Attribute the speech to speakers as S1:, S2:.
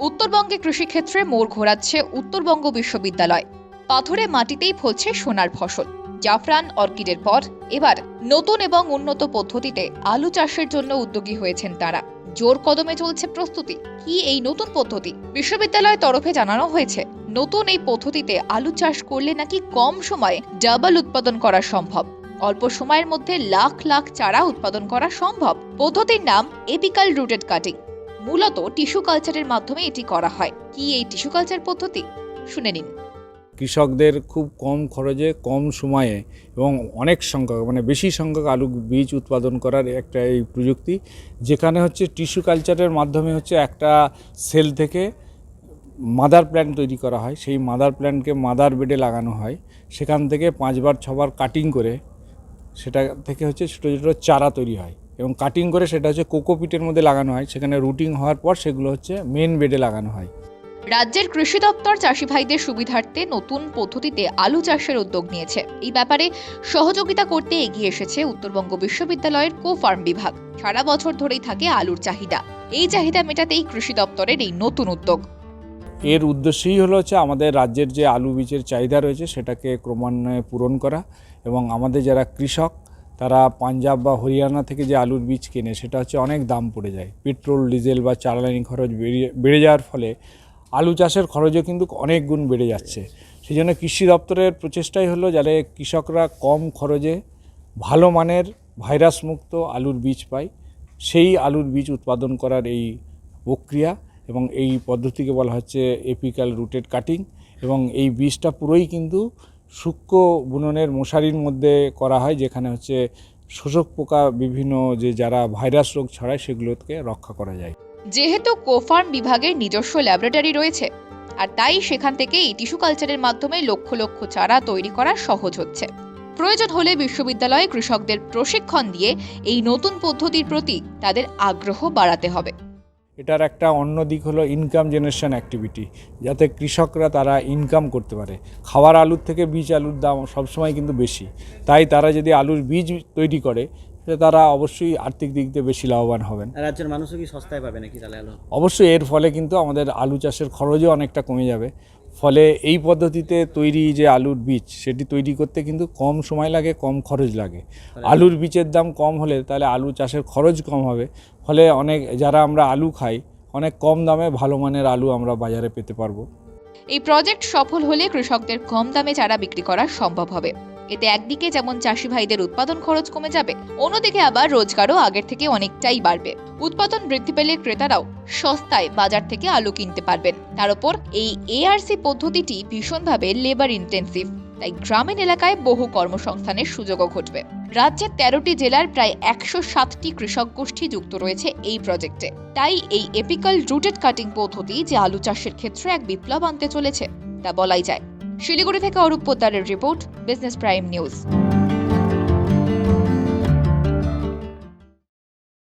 S1: উত্তরবঙ্গে কৃষিক্ষেত্রে মোড় ঘোরাচ্ছে উত্তরবঙ্গ বিশ্ববিদ্যালয়। পাথরে মাটিতেই ফলছে সোনার ফসল। জাফরান অর্কিডের পর এবার নতুন এবং উন্নত পদ্ধতিতে আলু চাষের জন্য উদ্যোগী হয়েছেন তারা। জোর কদমে চলছে প্রস্তুতি। কি এই নতুন পদ্ধতি? বিশ্ববিদ্যালয়ের তরফে জানানো হয়েছে, নতুন এই পদ্ধতিতে আলু চাষ করলে নাকি কম সময়ে ডাবল উৎপাদন করা সম্ভব? অল্প সময়ের মধ্যে লাখ লাখ চারা উৎপাদন করা সম্ভব? পদ্ধতির নাম এপিকাল রুটেড কাটিং। মূলত টিস্যু কালচারের মাধ্যমে এটি করা হয়। কি এই টিস্যু কালচার পদ্ধতি? শুনে নিন।
S2: কৃষকদের খুব কম খরচে, কম সময়ে এবং অনেক সংখ্যক মানে বেশি সংখ্যক আলু বীজ উৎপাদন করার একটা এই প্রযুক্তি, যেখানে হচ্ছে টিস্যু কালচারের মাধ্যমে হচ্ছে একটা সেল থেকে মাদার প্ল্যান্ট তৈরি করা হয়। সেই মাদার প্ল্যান্টকে মাদার বেডে লাগানো হয়। সেখান থেকে পাঁচবার, ছবার কাটিং করে সেটা থেকে হচ্ছে ছোটো ছোটো চারা তৈরি হয়। এবং কাটিং করে সেটা হচ্ছে কোকোপিটের মধ্যে লাগানো হয়। সেখানে রুটিং হওয়ার পর সেগুলো হচ্ছে মেন বেডে লাগানো হয়।
S1: রাজ্যের কৃষি দপ্তর চাষি ভাইদের সুবিধার্থে নতুন পদ্ধতিতে আলু চাষের উদ্যোগ নিয়েছে। এই ব্যাপারে সহযোগিতা করতে এগিয়ে এসেছে উত্তরবঙ্গ বিশ্ববিদ্যালয়ের কো ফার্ম বিভাগ। সারা বছর ধরেই থাকে আলুর চাহিদা। এই চাহিদা মেটাতেই কৃষি দপ্তরের এই নতুন উদ্যোগ।
S2: এর উদ্দেশ্যই হলো হচ্ছে আমাদের রাজ্যের যে আলু বীজের চাহিদা রয়েছে সেটাকে ক্রমান্বয়ে পূরণ করা এবং আমাদের যারা কৃষক তারা পাঞ্জাব বা হরিয়ানা থেকে যে আলুর বীজ কেনে, সেটা হচ্ছে অনেক দাম পড়ে যায়। পেট্রোল, ডিজেল বা চালানি খরচ বেড়ে যাওয়ার ফলে আলু চাষের খরচও কিন্তু অনেক গুণ বেড়ে যাচ্ছে। সেই জন্য কৃষি দপ্তরের প্রচেষ্টাই হলো যাতে কৃষকরা কম খরচে ভালো মানের ভাইরাস মুক্ত আলুর বীজ পায়। সেই আলুর বীজ উৎপাদন করার এই প্রক্রিয়া এবং এই পদ্ধতিকে বলা হচ্ছে এপিক্যাল রুটেড কাটিং এবং এই বীজটা পুরোই কিন্তু সূক্ষ্ম বুননের মশারির মধ্যে করা হয়, যেখানে হচ্ছে শোষক পোকা বিভিন্ন যে যারা ভাইরাস রোগ ছড়ায় সেগুলোকে রক্ষা করা যায়।
S1: যেহেতু কোফার্ম বিভাগের নিজস্ব ল্যাবরেটরি রয়েছে, আর তাই সেখান থেকে এই টিস্যু কালচারের মাধ্যমে লক্ষ লক্ষ চারা তৈরি করা সহজ হচ্ছে। প্রয়োজন হলে বিশ্ববিদ্যালয়ে কৃষকদের প্রশিক্ষণ দিয়ে এই নতুন পদ্ধতির প্রতি তাদের আগ্রহ বাড়াতে হবে।
S2: এটার একটা অন্য দিক হলো ইনকাম জেনারেশন অ্যাক্টিভিটি যাতে কৃষকরা তারা ইনকাম করতে পারে। খাওয়ার আলুর থেকে বীজ আলুর দাম সবসময় কিন্তু বেশি। তাই তারা যদি আলুর বীজ তৈরি করে তাহলে তারা অবশ্যই আর্থিক দিক দিয়ে বেশি লাভবান হবেন।
S3: রাজ্যের মানুষও কি সস্তায় পাবে নাকি তাহলে আলু?
S2: অবশ্যই এর ফলে কিন্তু আমাদের আলু চাষের খরচও অনেকটা কমে যাবে। ফলে এই পদ্ধতিতে তৈরি যে আলুর বীজ সেটি তৈরি করতে কিন্তু কম সময় লাগে কম খরচ লাগে। আলুর বীজের দাম কম হলে তাহলে আলু চাষের খরচ কম হবে। ফলে অনেক যারা আমরা আলু খাই অনেক কম দামে ভালো মানের আলু আমরা বাজারে পেতে পারব।
S1: এই প্রজেক্ট সফল হলে কৃষকদের কম দামে চারা বিক্রি করা সম্ভব হবে। এতে একদিকে যেমন চাষি ভাইদের উৎপাদন খরচ কমে যাবে, অন্যদিকে আবার রোজগারও আগের থেকে অনেকটাই বাড়বে। উৎপাদন বৃদ্ধি পেলে ক্রেতারাও সস্তায় বাজার থেকে আলু কিনতে পারবেন। তার উপর এই এআরসি পদ্ধতিটি ভীষণভাবে লেবার ইন্টেন্সিভ তাই গ্রামীণ এলাকায় বহু কর্মসংস্থানের সুযোগও ঘটবে। রাজ্যের তেরোটি জেলার প্রায় একশো সাতটি কৃষক গোষ্ঠী যুক্ত রয়েছে এই প্রজেক্টে তাই এই এপিক্যাল রুটেড কাটিং পদ্ধতি যে আলু চাষের ক্ষেত্রে এক বিপ্লব আনতে চলেছে, তা বলাই যায়। শিলিগুড়ি থেকে অরূপ পোদ্দারের রিপোর্ট বিজনেস প্রাইম নিউজ